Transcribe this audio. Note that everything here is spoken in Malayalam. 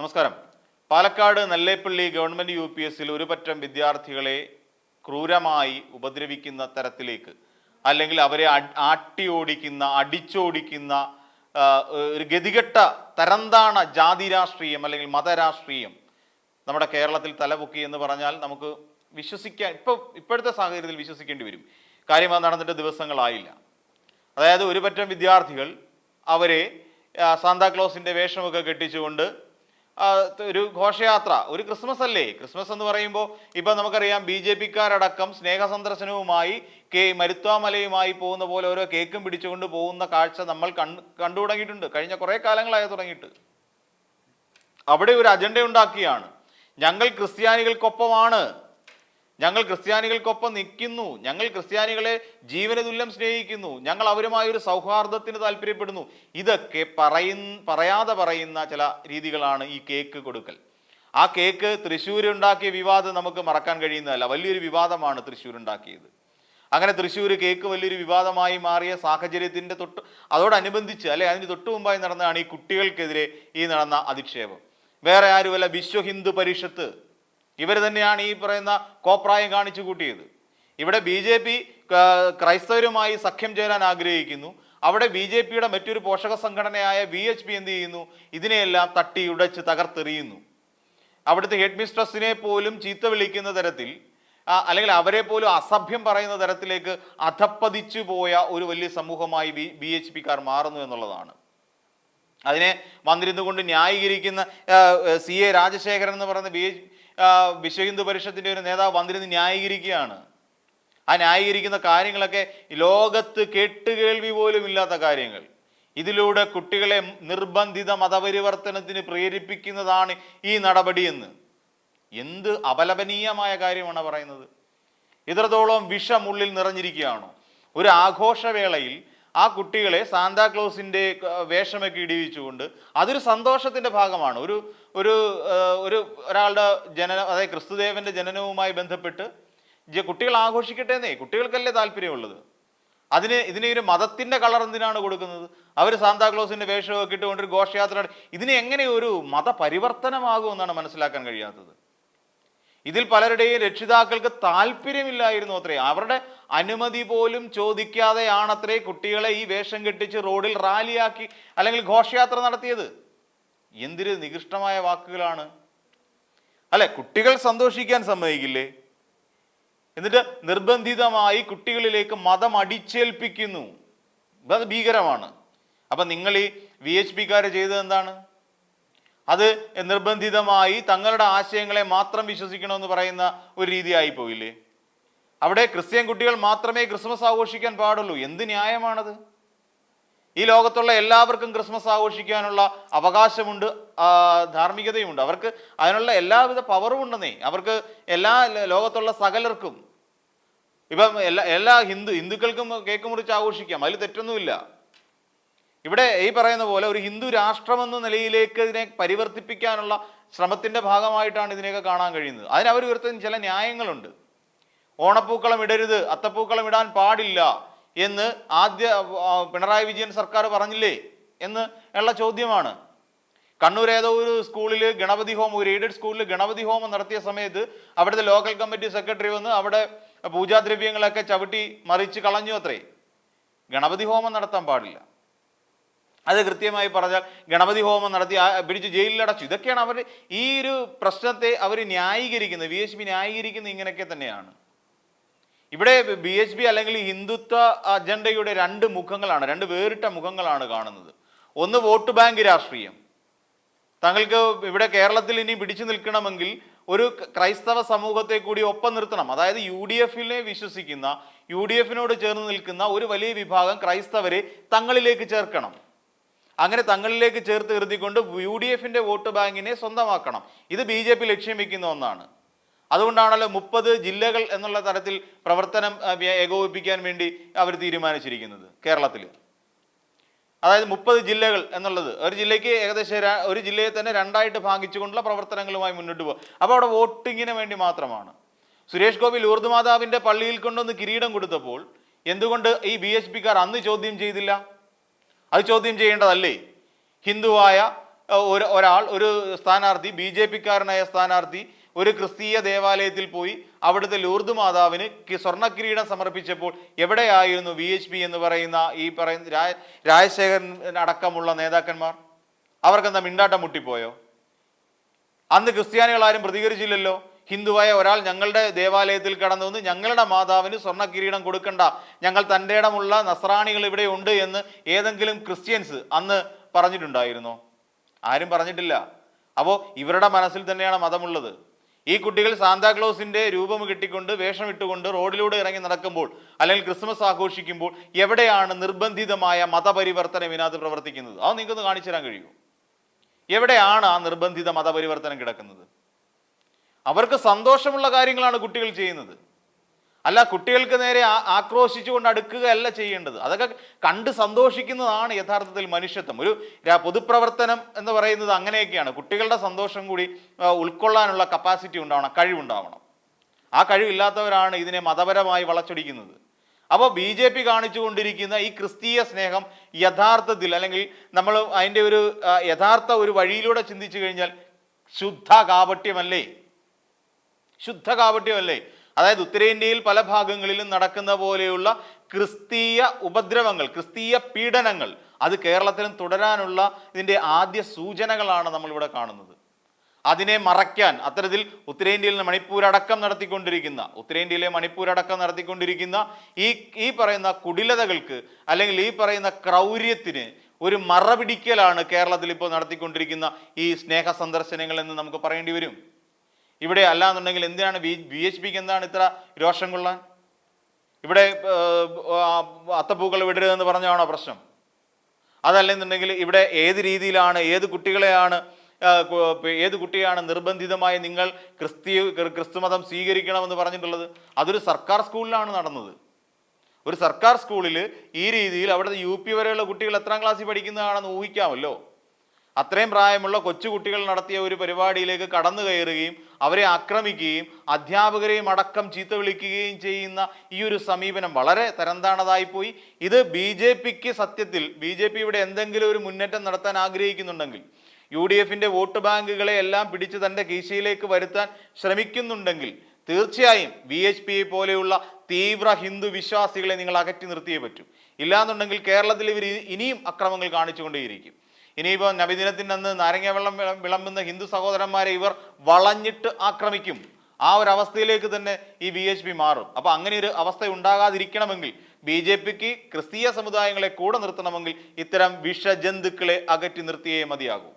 നമസ്കാരം. Palakkad Nelleppally government U P എസിൽ ഒരു പറ്റം വിദ്യാർത്ഥികളെ ക്രൂരമായി ഉപദ്രവിക്കുന്ന തരത്തിലേക്ക് അല്ലെങ്കിൽ അവരെ ആട്ടി ഓടിക്കുന്ന അടിച്ചോടിക്കുന്ന ഒരു ഗതികെട്ട തരംതാണ ജാതി രാഷ്ട്രീയം അല്ലെങ്കിൽ മതരാഷ്ട്രീയം നമ്മുടെ കേരളത്തിൽ തലപൊക്കി എന്ന് പറഞ്ഞാൽ നമുക്ക് വിശ്വസിക്കാൻ ഇപ്പോൾ ഇപ്പോഴത്തെ സാഹചര്യത്തിൽ വിശ്വസിക്കേണ്ടി വരും. കാര്യം അത് നടന്നിട്ട് ദിവസങ്ങളായില്ല. അതായത് ഒരുപറ്റം വിദ്യാർത്ഥികൾ അവരെ സാന്താക്ലോസിന്റെ വേഷമൊക്കെ കെട്ടിച്ചുകൊണ്ട് ഒരു ഘോഷയാത്ര ഒരു ക്രിസ്മസ് അല്ലേ? ക്രിസ്മസ് എന്ന് പറയുമ്പോൾ ഇപ്പം നമുക്കറിയാം ബി ജെ പിക്കാരടക്കം സ്നേഹ സന്ദർശനവുമായി കേ മരുത്വാമലയുമായി പോകുന്ന പോലെ ഓരോ കേക്കും പിടിച്ചുകൊണ്ട് പോകുന്ന കാഴ്ച നമ്മൾ കണ്ടു കണ്ടു തുടങ്ങിയിട്ടുണ്ട്. കഴിഞ്ഞ കുറേ കാലങ്ങളായി തുടങ്ങിയിട്ട്. അവിടെ ഒരു അജണ്ട ഉണ്ടാക്കിയാണ് ഞങ്ങൾ ക്രിസ്ത്യാനികൾക്കൊപ്പമാണ്. ഞങ്ങൾ ക്രിസ്ത്യാനികൾക്കൊപ്പം നിൽക്കുന്നു. ഞങ്ങൾ ക്രിസ്ത്യാനികളെ ജീവനതുല്യം സ്നേഹിക്കുന്നു. ഞങ്ങൾ അവരുമായി ഒരു സൗഹാർദ്ദത്തിന് താല്പര്യപ്പെടുന്നു. ഇതൊക്കെ പറയുന്ന പറയാതെ പറയുന്ന ചില രീതികളാണ് ഈ കേക്ക് കൊടുക്കൽ. ആ കേക്ക് തൃശ്ശൂരുണ്ടാക്കിയ വിവാദം നമുക്ക് മറക്കാൻ കഴിയുന്നതല്ല. വലിയൊരു വിവാദമാണ് തൃശ്ശൂർ ഉണ്ടാക്കിയത് അങ്ങനെ തൃശ്ശൂർ കേക്ക് വലിയൊരു വിവാദമായി മാറിയ സാഹചര്യത്തിന്റെ തൊട്ട് അതോടനുബന്ധിച്ച് അല്ലെ അതിന് തൊട്ട് മുമ്പായി നടന്നതാണ് ഈ കുട്ടികൾക്കെതിരെ ഈ നടന്ന അധിക്ഷേപം. വേറെ ആരുമല്ല വിശ്വ ഹിന്ദു പരിഷത്ത്. ഇവർ തന്നെയാണ് ഈ പറയുന്ന കോപ്രായം കാണിച്ചു കൂട്ടിയത്. ഇവിടെ ബി ജെ പി ക്രൈസ്തവരുമായി സഖ്യം ചേരാൻ ആഗ്രഹിക്കുന്നു. അവിടെ ബി ജെ പിയുടെ മറ്റൊരു പോഷക സംഘടനയായ വി എച്ച് പി എന്ത് ചെയ്യുന്നു? ഇതിനെയെല്ലാം തട്ടി ഉടച്ച് തകർത്തെറിയുന്നു. അവിടുത്തെ ഹെഡ് മിസ്ട്രസിനെ പോലും ചീത്ത വിളിക്കുന്ന തരത്തിൽ അല്ലെങ്കിൽ അവരെ പോലും അസഭ്യം പറയുന്ന തരത്തിലേക്ക് അധപ്പതിച്ചു പോയ ഒരു വലിയ സമൂഹമായി ബി ബി എച്ച് പിക്കാർ മാറുന്നു എന്നുള്ളതാണ്. അതിനെ വന്നിരുന്നു കൊണ്ട് ന്യായീകരിക്കുന്ന സി എ രാജശേഖരൻ എന്ന് പറയുന്ന ബി വിശ്വ ഹിന്ദു പരിഷത്തിന്റെ ഒരു നേതാവ് വന്നിരുന്ന് ന്യായീകരിക്കുകയാണ്. ആ ന്യായീകരിക്കുന്ന കാര്യങ്ങളൊക്കെ ലോകത്ത് കേട്ടുകേൾവി പോലും ഇല്ലാത്ത കാര്യങ്ങൾ. ഇതിലൂടെ കുട്ടികളെ നിർബന്ധിത മതപരിവർത്തനത്തിന് പ്രേരിപ്പിക്കുന്നതാണ് ഈ നടപടിയെന്ന് എന്ത് അപലപനീയമായ കാര്യമാണ് പറയുന്നത്. ഇത്രത്തോളം വിഷമുള്ളിൽ നിറഞ്ഞിരിക്കുകയാണോ? ഒരു ആഘോഷവേളയിൽ ആ കുട്ടികളെ സാന്താക്ലോസിന്റെ വേഷമൊക്കെ ഇടിവിച്ചുകൊണ്ട് അതൊരു സന്തോഷത്തിന്റെ ഭാഗമാണ്. ഒരു ഒരു ഒരു ഒരാളുടെ ജനന അതായത് ക്രിസ്തുദേവന്റെ ജനനവുമായി ബന്ധപ്പെട്ട് കുട്ടികൾ ആഘോഷിക്കട്ടെ എന്നേ കുട്ടികൾക്കല്ലേ താല്പര്യമുള്ളത്? അതിന് ഇതിനെ ഒരു മതത്തിന്റെ കളർ എന്തിനാണ് കൊടുക്കുന്നത്? അവർ സാന്താക്ലോസിന്റെ വേഷമൊക്കെ ഇട്ടുകൊണ്ട് ഒരു ഘോഷയാത്ര ഇതിനെ എങ്ങനെ ഒരു മതപരിവർത്തനമാകുമെന്നാണ് മനസ്സിലാക്കാൻ കഴിയാത്തത്? ഇതിൽ പലരുടെയും രക്ഷിതാക്കൾക്ക് താല്പര്യമില്ലായിരുന്നു അത്രേ. അവരുടെ അനുമതി പോലും ചോദിക്കാതെയാണത്രേ കുട്ടികളെ ഈ വേഷം കെട്ടിച്ച് റോഡിൽ റാലിയാക്കി അല്ലെങ്കിൽ ഘോഷയാത്ര നടത്തിയത്. എന്തിന് നികൃഷ്ടമായ വാക്കുകളാണ്. അല്ലെ കുട്ടികൾ സന്തോഷിക്കാൻ സമ്മതിക്കില്ലേ? എന്നിട്ട് നിർബന്ധിതമായി കുട്ടികളിലേക്ക് മതം അടിച്ചേൽപ്പിക്കുന്നു. അത് ഭീകരമാണ്. അപ്പൊ നിങ്ങൾ ഈ വി എച്ച് പിക്കാര് ചെയ്തത് എന്താണ്? അത് നിർബന്ധിതമായി തങ്ങളുടെ ആശയങ്ങളെ മാത്രം വിശ്വസിക്കണമെന്ന് പറയുന്ന ഒരു രീതിയായി പോയില്ലേ? അവിടെ ക്രിസ്ത്യൻ കുട്ടികൾ മാത്രമേ ക്രിസ്മസ് ആഘോഷിക്കാൻ പാടുള്ളൂ. എന്ത് ന്യായമാണത്? ഈ ലോകത്തുള്ള എല്ലാവർക്കും ക്രിസ്മസ് ആഘോഷിക്കാനുള്ള അവകാശമുണ്ട് ധാർമ്മികതയുമുണ്ട്. അവർക്ക് അതിനുള്ള എല്ലാവിധ പവറും ഉണ്ടെന്നേ. അവർക്ക് എല്ലാ ലോകത്തുള്ള സകലർക്കും. ഇപ്പം എല്ലാ എല്ലാ ഹിന്ദു ഹിന്ദുക്കൾക്കും കേക്ക് മുറിച്ച് ആഘോഷിക്കാം. അതിൽ തെറ്റൊന്നുമില്ല. ഇവിടെ ഈ പറയുന്ന പോലെ ഒരു ഹിന്ദു രാഷ്ട്രമെന്ന നിലയിലേക്ക് ഇതിനെ പരിവർത്തിപ്പിക്കാനുള്ള ശ്രമത്തിന്റെ ഭാഗമായിട്ടാണ് ഇതിനെയൊക്കെ കാണാൻ കഴിയുന്നത്. അതിന് അവർ ഉയർത്തുന്ന ചില ന്യായങ്ങളുണ്ട്. ഓണപ്പൂക്കളം ഇടരുത് അത്തപ്പൂക്കളം ഇടാൻ പാടില്ല എന്ന് ആദ്യ പിണറായി വിജയൻ സർക്കാർ പറഞ്ഞില്ലേ എന്ന് ഉള്ള ചോദ്യമാണ്. കണ്ണൂർ ഏതോ ഒരു സ്കൂളിൽ ഗണപതി ഹോമം ഒരു എയ്ഡഡ് സ്കൂളിൽ ഗണപതി ഹോമം നടത്തിയ സമയത്ത് അവിടുത്തെ ലോക്കൽ കമ്മിറ്റി സെക്രട്ടറി വന്ന് അവിടെ പൂജാദ്രവ്യങ്ങളൊക്കെ ചവിട്ടി മറിച്ച് കളഞ്ഞു അത്രേ. ഗണപതി ഹോമം നടത്താൻ പാടില്ല. അത് കൃത്യമായി പറഞ്ഞാൽ ഗണപതി ഹോമം നടത്തി പിടിച്ച് ജയിലിലടച്ചു ഇതൊക്കെയാണ് അവർ ഈ ഒരു പ്രശ്നത്തെ അവർ ന്യായീകരിക്കുന്നത്. വി എച്ച് പി ന്യായീകരിക്കുന്നത് ഇങ്ങനെയൊക്കെ തന്നെയാണ്. ഇവിടെ ബി എച്ച് പി അല്ലെങ്കിൽ ഹിന്ദുത്വ അജണ്ടയുടെ രണ്ട് മുഖങ്ങളാണ് രണ്ട് വേറിട്ട മുഖങ്ങളാണ് കാണുന്നത്. ഒന്ന് വോട്ട് ബാങ്ക് രാഷ്ട്രീയം. തങ്ങൾക്ക് ഇവിടെ കേരളത്തിൽ ഇനി പിടിച്ചു നിൽക്കണമെങ്കിൽ ഒരു ക്രൈസ്തവ സമൂഹത്തെ കൂടി ഒപ്പം നിർത്തണം. അതായത് യു ഡി എഫിനെ വിശ്വസിക്കുന്ന യു ഡി എഫിനോട് ചേർന്ന് നിൽക്കുന്ന ഒരു വലിയ വിഭാഗം ക്രൈസ്തവരെ തങ്ങളിലേക്ക് ചേർക്കണം. അങ്ങനെ തങ്ങളിലേക്ക് ചേർത്ത് കരുതിക്കൊണ്ട് യു ഡി എഫിന്റെ വോട്ട് ബാങ്കിനെ സ്വന്തമാക്കണം. ഇത് ബി ജെ പി ലക്ഷ്യം വെക്കുന്ന ഒന്നാണ്. അതുകൊണ്ടാണല്ലോ മുപ്പത് ജില്ലകൾ എന്നുള്ള തരത്തിൽ പ്രവർത്തനം ഏകോപിപ്പിക്കാൻ വേണ്ടി അവർ തീരുമാനിച്ചിരിക്കുന്നത് കേരളത്തിൽ. അതായത് മുപ്പത് ജില്ലകൾ എന്നുള്ളത് ഒരു ജില്ലയ്ക്ക് ഏകദേശം ഒരു ജില്ലയെ തന്നെ രണ്ടായിട്ട് ഭാഗിച്ചുകൊണ്ടുള്ള പ്രവർത്തനങ്ങളുമായി മുന്നോട്ട് പോകും അപ്പോൾ അവിടെ വോട്ടിങ്ങിന് വേണ്ടി മാത്രമാണ്. സുരേഷ് ഗോപി ലൂർദ് മാതാവിന്റെ പള്ളിയിൽ കൊണ്ടൊന്ന് കിരീടം കൊടുത്തപ്പോൾ എന്തുകൊണ്ട് ഈ ബി എച്ച് പിക്കാർ അന്ന് ചോദ്യം ചെയ്തില്ല? അത് ചോദ്യം ചെയ്യേണ്ടതല്ലേ? ഹിന്ദുവായ ഒരു ഒരാൾ ഒരു സ്ഥാനാർത്ഥി ബി ജെ പിക്കാരനായ സ്ഥാനാർത്ഥി ഒരു ക്രിസ്തീയ ദേവാലയത്തിൽ പോയി അവിടുത്തെ ലൂർദ് മാതാവിന് സ്വർണക്കിരീടം സമർപ്പിച്ചപ്പോൾ എവിടെയായിരുന്നു വി എച്ച് പി എന്ന് പറയുന്ന ഈ പറയുന്ന രായ രാജശേഖരൻ അടക്കമുള്ള നേതാക്കന്മാർ? അവർക്കെന്താ മിണ്ടാട്ടം മുട്ടിപ്പോയോ? അന്ന് ക്രിസ്ത്യാനികൾ ആരും പ്രതികരിച്ചില്ലല്ലോ? ഹിന്ദുവായ ഒരാൾ ഞങ്ങളുടെ ദേവാലയത്തിൽ കടന്നു വന്ന് ഞങ്ങളുടെ മാതാവിന് സ്വർണ കിരീടം കൊടുക്കണ്ട. ഞങ്ങൾ തന്റെ ഇടമുള്ള നസ്രാണികൾ ഇവിടെ ഉണ്ട് എന്ന് ഏതെങ്കിലും ക്രിസ്ത്യൻസ് അന്ന് പറഞ്ഞിട്ടുണ്ടായിരുന്നോ? ആരും പറഞ്ഞിട്ടില്ല. അപ്പോൾ ഇവരുടെ മനസ്സിൽ തന്നെയാണ് മതമുള്ളത്. ഈ കുട്ടികൾ സാന്താക്ലോസിന്റെ രൂപം കിട്ടിക്കൊണ്ട് വേഷം ഇട്ടുകൊണ്ട് റോഡിലൂടെ ഇറങ്ങി നടക്കുമ്പോൾ അല്ലെങ്കിൽ ക്രിസ്മസ് ആഘോഷിക്കുമ്പോൾ എവിടെയാണ് നിർബന്ധിതമായ മതപരിവർത്തനം ഇതിനകത്ത് പ്രവർത്തിക്കുന്നത്? അത് നിങ്ങൾക്കൊന്ന് കാണിച്ചു തരാൻ കഴിയുമോ? എവിടെയാണ് ആ നിർബന്ധിത മതപരിവർത്തനം കിടക്കുന്നത്? അവർക്ക് സന്തോഷമുള്ള കാര്യങ്ങളാണ് കുട്ടികൾ ചെയ്യുന്നത്. അല്ല കുട്ടികൾക്ക് നേരെ ആക്രോശിച്ചുകൊണ്ട് അടുക്കുകയല്ല ചെയ്യേണ്ടത്. അതൊക്കെ കണ്ട് സന്തോഷിക്കുന്നതാണ് യഥാർത്ഥത്തിൽ മനുഷ്യത്വം. ഒരു പൊതുപ്രവർത്തനം എന്ന് പറയുന്നത് അങ്ങനെയൊക്കെയാണ്. കുട്ടികളുടെ സന്തോഷം കൂടി ഉൾക്കൊള്ളാനുള്ള കപ്പാസിറ്റി ഉണ്ടാവണം കഴിവുണ്ടാവണം. ആ കഴിവില്ലാത്തവരാണ് ഇതിനെ മതപരമായി വളച്ചൊടിക്കുന്നത്. അപ്പോൾ ബി ജെ പി കാണിച്ചുകൊണ്ടിരിക്കുന്ന ഈ ക്രിസ്തീയ സ്നേഹം യഥാർത്ഥത്തിൽ അല്ലെങ്കിൽ നമ്മൾ അതിന്റെ ഒരു യഥാർത്ഥ ഒരു വഴിയിലൂടെ ചിന്തിച്ചു കഴിഞ്ഞാൽ ശുദ്ധ കാപട്യമല്ലേ ശുദ്ധ കാപട്യമല്ലേ അതായത് ഉത്തരേന്ത്യയിൽ പല ഭാഗങ്ങളിലും നടക്കുന്ന പോലെയുള്ള ക്രിസ്തീയ ഉപദ്രവങ്ങൾ ക്രിസ്തീയ പീഡനങ്ങൾ അത് കേരളത്തിലും തുടരാനുള്ള ഇതിന്റെ ആദ്യ സൂചനകളാണ് നമ്മളിവിടെ കാണുന്നത്. അതിനെ മറയ്ക്കാൻ അത്തരത്തിൽ ഉത്തരേന്ത്യയിൽ മണിപ്പൂർ അടക്കം നടത്തിക്കൊണ്ടിരിക്കുന്ന ഉത്തരേന്ത്യയിലെ മണിപ്പൂർ അടക്കം നടത്തിക്കൊണ്ടിരിക്കുന്ന ഈ ഈ പറയുന്ന കുടിലതകൾക്ക് അല്ലെങ്കിൽ ഈ പറയുന്ന ക്രൗര്യത്തിന് ഒരു മറപിടിക്കലാണ് കേരളത്തിൽ ഇപ്പോൾ നടത്തിക്കൊണ്ടിരിക്കുന്ന ഈ സ്നേഹ സന്ദർശനങ്ങൾ എന്ന് നമുക്ക് പറയേണ്ടി വരും. ഇവിടെ അല്ലാന്നുണ്ടെങ്കിൽ എന്തിനാണ് ബി ബി എച്ച് പിക്ക് എന്താണ് ഇത്ര രോഷം കൊള്ളാൻ? ഇവിടെ അത്തപ്പൂക്കൾ വിടരുതെന്ന് പറഞ്ഞാണോ പ്രശ്നം? അതല്ലെന്നുണ്ടെങ്കിൽ ഇവിടെ ഏത് രീതിയിലാണ് ഏത് കുട്ടികളെയാണ് ഏത് കുട്ടിയാണ് നിർബന്ധിതമായി നിങ്ങൾ ക്രിസ്തീയ ക്രി- ക്രിസ്തുമതം സ്വീകരിക്കണമെന്ന് പറഞ്ഞിട്ടുള്ളത്? അതൊരു സർക്കാർ സ്കൂളിലാണ് നടന്നത്. ഒരു സർക്കാർ സ്കൂളിൽ ഈ രീതിയിൽ അവിടുത്തെ യു പി വരെയുള്ള കുട്ടികൾ എത്രാം ക്ലാസ്സിൽ പഠിക്കുന്നതാണെന്ന് ഊഹിക്കാമല്ലോ. അത്രയും പ്രായമുള്ള കൊച്ചുകുട്ടികൾ നടത്തിയ ഒരു പരിപാടിയിലേക്ക് കടന്നു കയറുകയും അവരെ ആക്രമിക്കുകയും അധ്യാപകരെയും അടക്കം ചീത്ത വിളിക്കുകയും ചെയ്യുന്ന ഈ ഒരു സമീപനം വളരെ തരംതാണതായിപ്പോയി. ഇത് ബി ജെ പിക്ക് സത്യത്തിൽ ബി ജെ പി ഇവിടെ എന്തെങ്കിലും ഒരു മുന്നേറ്റം നടത്താൻ ആഗ്രഹിക്കുന്നുണ്ടെങ്കിൽ യു ഡി എഫിന്റെ വോട്ട് ബാങ്കുകളെ എല്ലാം പിടിച്ച് തന്റെ കീശയിലേക്ക് വരുത്താൻ ശ്രമിക്കുന്നുണ്ടെങ്കിൽ തീർച്ചയായും ബി എച്ച് പി പോലെയുള്ള തീവ്ര ഹിന്ദു വിശ്വാസികളെ നിങ്ങൾ അകറ്റി നിർത്തിയേ പറ്റൂ. ഇല്ലാന്നുണ്ടെങ്കിൽ കേരളത്തിൽ ഇവർ ഇനിയും അക്രമങ്ങൾ കാണിച്ചുകൊണ്ടേയിരിക്കും. ഇനിയിപ്പോൾ നബിദിനത്തിന്റെ അന്ന് നാരങ്ങ വെള്ളം വിളമ്പുന്ന ഹിന്ദു സഹോദരന്മാരെ ഇവർ വളഞ്ഞിട്ട് ആക്രമിക്കും. ആ ഒരു അവസ്ഥയിലേക്ക് തന്നെ ഈ ബി എച്ച് പി മാറും. അപ്പൊ അങ്ങനെ ഒരു അവസ്ഥ ഉണ്ടാകാതിരിക്കണമെങ്കിൽ ബി ജെ പിക്ക് ക്രിസ്തീയ സമുദായങ്ങളെ കൂടെ നിർത്തണമെങ്കിൽ ഇത്തരം വിഷജന്തുക്കളെ അകറ്റി നിർത്തിയേ മതിയാകൂ.